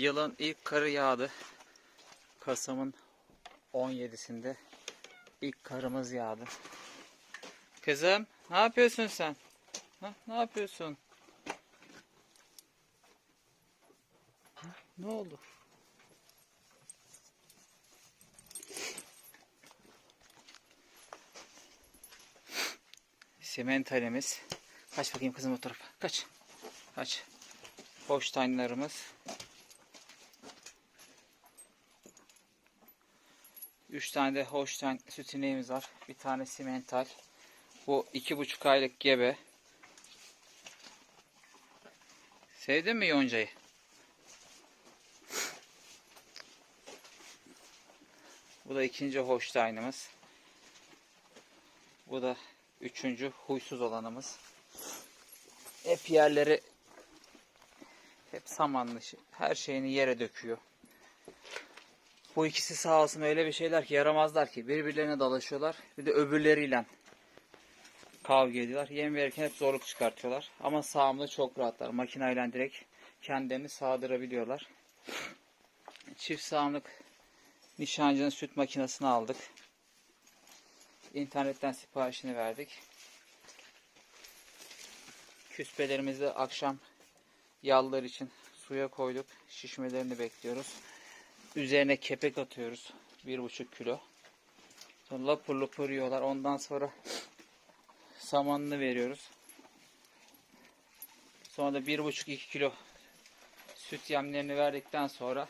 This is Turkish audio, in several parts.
yılın ilk karı yağdı. Kasım'ın 17'sinde ilk karımız yağdı. Kızım ne yapıyorsun sen? Ha, ne yapıyorsun? Ha, ne oldu? Sementalemiz. Kaç bakayım kızım o tarafa. Kaç. Kaç. Boş tanelerimiz. 3 tane de Holstein süt ineğimiz var. Bir tanesi mental. Bu 2,5 aylık gebe. Sevdin mi yoncayı? Bu da ikinci Holstein'ımız. Bu da üçüncü huysuz olanımız. Hep yerleri hep samanlı her şeyini yere döküyor. Bu ikisi sağ olsun öyle bir şeyler ki yaramazlar ki birbirlerine dalaşıyorlar. Bir de öbürleriyle kavga ediyorlar. Yem verirken hep zorluk çıkartıyorlar. Ama sağımda çok rahatlar. Makineyle direkt kendilerini sağdırabiliyorlar. Çift sağımlık nişancının süt makinesini aldık. İnternetten siparişini verdik. Küspelerimizi akşam yallar için suya koyduk. Şişmelerini bekliyoruz. Üzerine kepek atıyoruz. Bir buçuk kilo. Sonra lapır lapır yiyorlar. Ondan sonra samanını veriyoruz. Sonra da bir buçuk iki kilo süt yemlerini verdikten sonra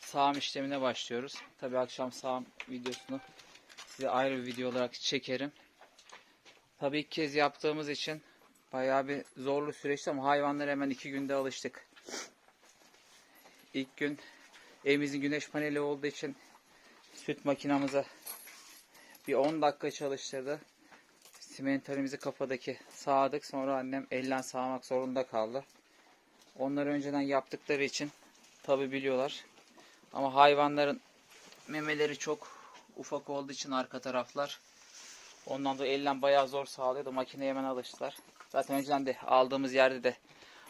sağım işlemine başlıyoruz. Tabi akşam sağım videosunu size ayrı bir video olarak çekerim. Tabi ilk kez yaptığımız için bayağı bir zorlu süreçti ama hayvanlara hemen iki günde alıştık. İlk gün evimizin güneş paneli olduğu için süt makinamıza bir 10 dakika çalıştırdı. Simentalimizi kafadaki sağdık. Sonra annem elle sağmak zorunda kaldı. Onları önceden yaptıkları için tabi biliyorlar. Ama hayvanların memeleri çok ufak olduğu için arka taraflar ondan dolayı elle bayağı zor sağlıyordu. Makineye hemen alıştılar. Zaten önceden de aldığımız yerde de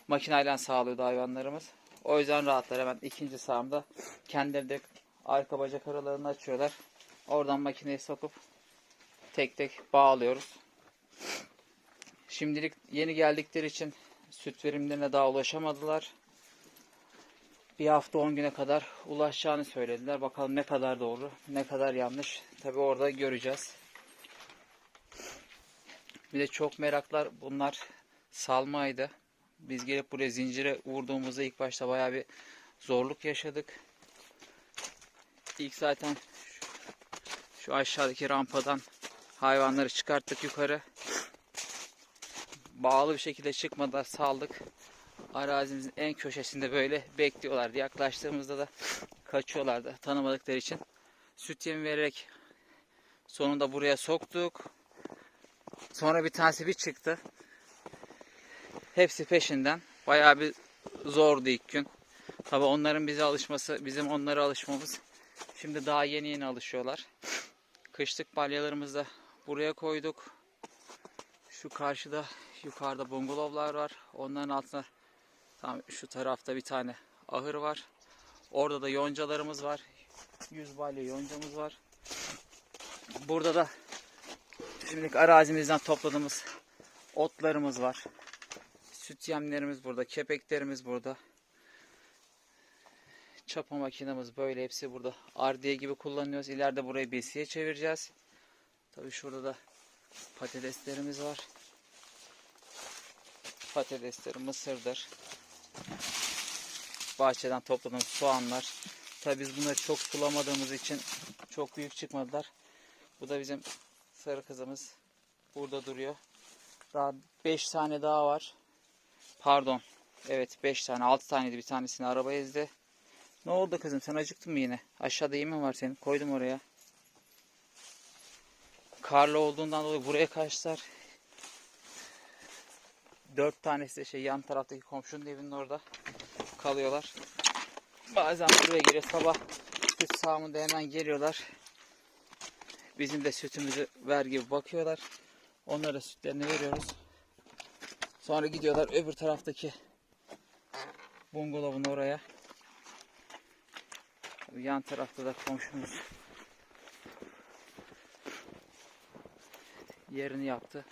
makineyle sağlıyordu hayvanlarımız. O yüzden rahatlar. Hemen ikinci sağımda kendileri de arka bacak aralarını açıyorlar. Oradan makineye sokup tek tek bağlıyoruz. Şimdilik yeni geldikleri için süt verimlerine daha ulaşamadılar. Bir hafta 10 güne kadar ulaşacağını söylediler. Bakalım ne kadar doğru, ne kadar yanlış. Tabi orada göreceğiz. Bir de çok meraklar bunlar salmaydı. Biz gelip buraya zincire vurduğumuzda ilk başta bayağı bir zorluk yaşadık. İlk zaten şu, aşağıdaki rampadan hayvanları çıkarttık yukarı. Bağlı bir şekilde çıkmadan saldık. Arazimizin en köşesinde böyle bekliyorlardı. Yaklaştığımızda da kaçıyorlardı tanımadıkları için. Süt yemi vererek sonunda buraya soktuk. Sonra bir tanesi bir çıktı. Hepsi peşinden. Bayağı bir zordu ilk gün. Tabi onların bize alışması, bizim onlara alışmamız. Şimdi daha yeni yeni alışıyorlar. Kışlık balyalarımızı da buraya koyduk. Şu karşıda yukarıda bungalovlar var. Onların altında tam şu tarafta bir tane ahır var. Orada da yoncalarımız var. 100 balya yoncamız var. Burada da şimdilik arazimizden topladığımız otlarımız var. Süt yemlerimiz burada, kepeklerimiz burada. Çapa makinemiz böyle hepsi burada. Ardiye gibi kullanıyoruz. İleride burayı besiye çevireceğiz. Tabii şurada da patateslerimiz var. Patatesler, mısırdır. Bahçeden topladığımız soğanlar. Tabii biz bunları çok sulamadığımız için çok büyük çıkmadılar. Bu da bizim sarı kızımız. Burada duruyor. Daha 5 tane daha var. Pardon. Evet 5 tane 6 taneydi bir tanesini araba ezdi. Ne oldu kızım sen acıktın mı yine? Aşağıda yemin var senin koydum oraya. Karlı olduğundan dolayı buraya kaçtılar. 4 tanesi de şey yan taraftaki komşunun evinin orada kalıyorlar. Bazen buraya geliyor sabah süt sağımında hemen geliyorlar. Bizim de sütümüzü ver gibi bakıyorlar. Onlara sütlerini veriyoruz. Sonra gidiyorlar öbür taraftaki bungalovun oraya. Tabii yan tarafta da komşumuz yerini yaptı.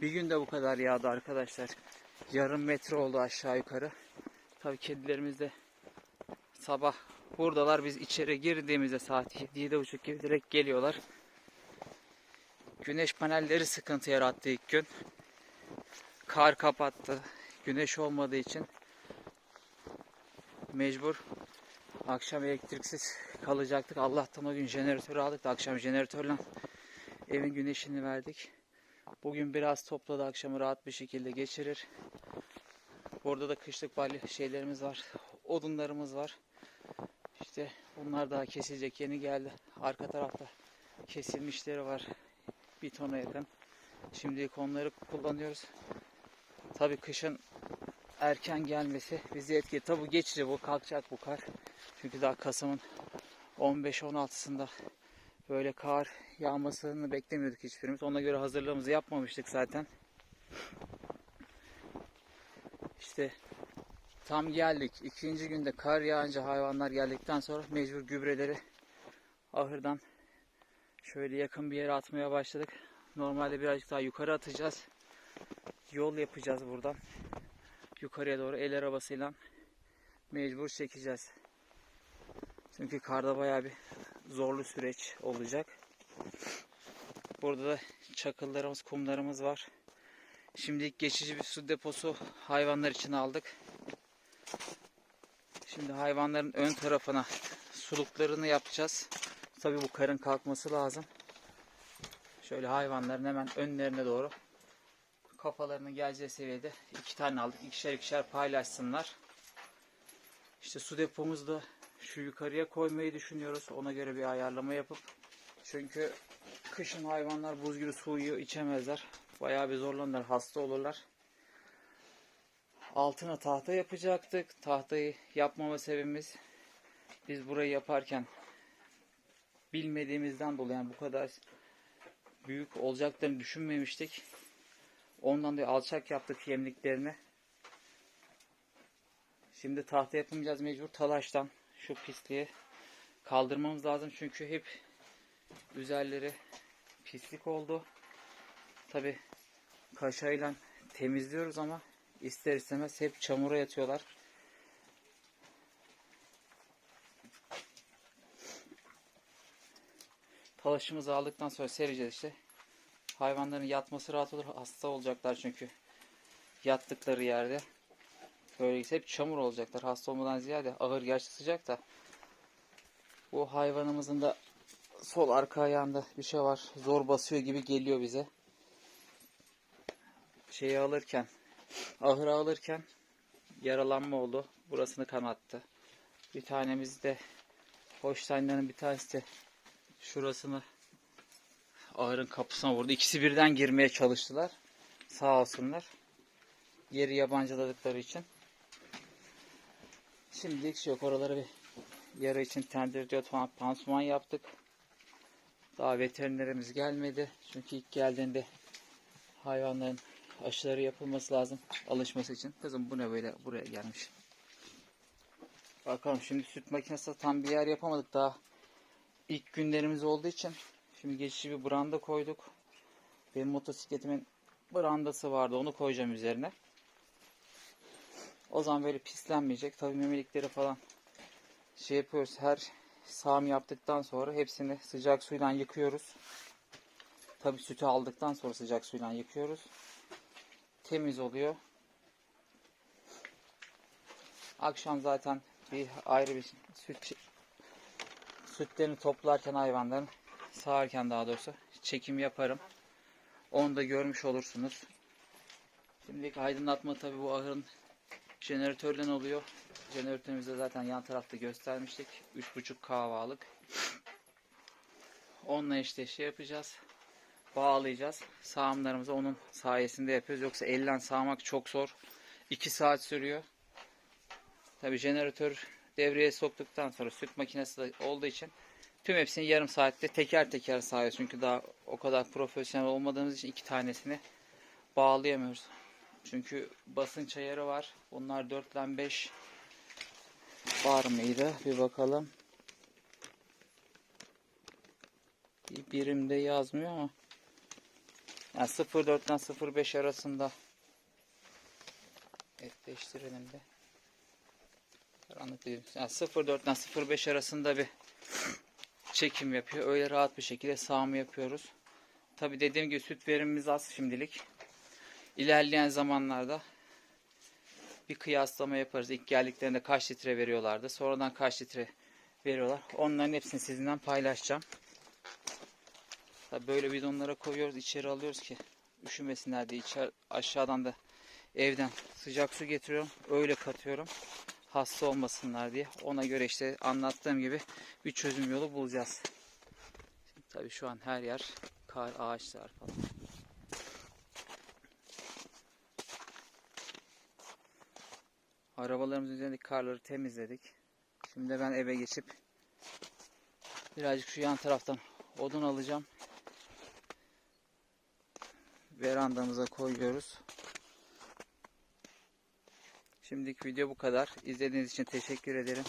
Bir günde bu kadar yağdı arkadaşlar. Yarım metre oldu aşağı yukarı. Tabii kedilerimiz de sabah buradalar. Biz içeri girdiğimizde saat 7-7.30 gibi direkt geliyorlar. Güneş panelleri sıkıntı yarattı ilk gün. Kar kapattı. Güneş olmadığı için mecbur akşam elektriksiz kalacaktık. Allah'tan o gün jeneratörü aldık da akşam jeneratörle evin güneşini verdik. Bugün biraz topladı akşamı rahat bir şekilde geçirir. Burada da kışlık balya şeylerimiz var. Odunlarımız var. İşte bunlar daha kesilecek yeni geldi. Arka tarafta kesilmişleri var. Bir tona yakın. Şimdilik onları kullanıyoruz. Tabii kışın erken gelmesi bizi etkili. Tabii bu geçici bu kalkacak bu kar. Çünkü daha Kasım'ın 15-16'sında böyle kar yağmasını beklemiyorduk hiçbirimiz. Ona göre hazırlığımızı yapmamıştık zaten. İşte tam geldik. İkinci günde kar yağınca hayvanlar geldikten sonra mecbur gübreleri ahırdan şöyle yakın bir yere atmaya başladık. Normalde birazcık daha yukarı atacağız. Yol yapacağız buradan. Yukarıya doğru el arabasıyla mecbur çekeceğiz. Çünkü karda bayağı bir zorlu süreç olacak. Burada da çakıllarımız, kumlarımız var. Şimdilik geçici bir su deposu hayvanlar için aldık. Şimdi hayvanların ön tarafına suluklarını yapacağız. Tabii bu karın kalkması lazım. Şöyle hayvanların hemen önlerine doğru kafalarının geleceği seviyede iki tane aldık. İkişer ikişer paylaşsınlar. İşte su depomuzu da şu yukarıya koymayı düşünüyoruz. Ona göre bir ayarlama yapıp. Çünkü kışın hayvanlar buz gibi suyu içemezler. Bayağı bir zorlanırlar, hasta olurlar. Altına tahta yapacaktık. Tahtayı yapmama sebebimiz biz burayı yaparken bilmediğimizden dolayı yani bu kadar büyük olacaklarını düşünmemiştik. Ondan dolayı alçak yaptık yemliklerini. Şimdi tahta yapamayacağız mecbur talaştan şu pisliği kaldırmamız lazım çünkü hep üzerleri pislik oldu. Tabi kaşayla temizliyoruz ama ister istemez hep çamura yatıyorlar. Talaşımızı aldıktan sonra sereceğiz işte. Hayvanların yatması rahat olur. Hasta olacaklar çünkü yattıkları yerde. Böyleyse hep çamur olacaklar. Hasta olmadan ziyade ağır gerçi sıcak da. Bu hayvanımızın da sol arka ayağında bir şey var. Zor basıyor gibi geliyor bize. Şeyi alırken, ahıra alırken yaralanma oldu. Burasını kanattı. Bir tanemiz de Hoştaynların bir tanesi de şurasını ahırın kapısına vurdu. İkisi birden girmeye çalıştılar. Sağ olsunlar. Yeri yabancıladıkları için. Şimdilik şey yok. Oraları bir yara için tendir falan pansuman yaptık. Daha veterinerimiz gelmedi. Çünkü ilk geldiğinde hayvanların aşıları yapılması lazım alışması için. Kızım bu ne böyle buraya gelmiş. Bakalım şimdi süt makinesi tam bir yer yapamadık daha. İlk günlerimiz olduğu için şimdi geçici bir branda koyduk. Benim motosikletimin brandası vardı onu koyacağım üzerine. O zaman böyle pislenmeyecek. Tabii memelikleri falan şey yapıyoruz. Her sağım yaptıktan sonra hepsini sıcak suyla yıkıyoruz. Tabii sütü aldıktan sonra sıcak suyla yıkıyoruz. Temiz oluyor. Akşam zaten bir ayrı bir süt sütlerini toplarken hayvanların sağarken daha doğrusu çekim yaparım. Onu da görmüş olursunuz. Şimdilik aydınlatma tabii bu ahırın jeneratörden oluyor. Jeneratörümüzde zaten yan tarafta göstermiştik. 3.5 kahvalık. Onunla işte şey yapacağız. Bağlayacağız. Sağımlarımızı onun sayesinde yapıyoruz. Yoksa elle sağmak çok zor. 2 saat sürüyor. Tabi jeneratör devreye soktuktan sonra süt makinesi de olduğu için tüm hepsini yarım saatte teker teker sağıyoruz. Çünkü daha o kadar profesyonel olmadığımız için iki tanesini bağlayamıyoruz. Çünkü basınç ayarı var. Bunlar 4 ile 5 var mıydı? Bir bakalım. Bir birimde yazmıyor ama. Yani 0.4 ile 0.5 arasında netleştirelim de. Değil. Yani 0.4 ile 0.5 arasında bir çekim yapıyor. Öyle rahat bir şekilde sağımı yapıyoruz. Tabi dediğim gibi süt verimimiz az şimdilik. İlerleyen zamanlarda bir kıyaslama yaparız. İlk geldiklerinde kaç litre veriyorlardı. Sonradan kaç litre veriyorlar. Onların hepsini sizinle paylaşacağım. Tabi böyle bidonlara koyuyoruz. içeri alıyoruz ki üşümesinler diye. İçer, aşağıdan da evden sıcak su getiriyorum. Öyle katıyorum. Hasta olmasınlar diye. Ona göre işte anlattığım gibi bir çözüm yolu bulacağız. Şimdi tabii şu an her yer kar, ağaçlar falan. Arabalarımızın üzerindeki karları temizledik. Şimdi de ben eve geçip birazcık şu yan taraftan odun alacağım. Verandamıza koyuyoruz. Şimdiki video bu kadar. İzlediğiniz için teşekkür ederim.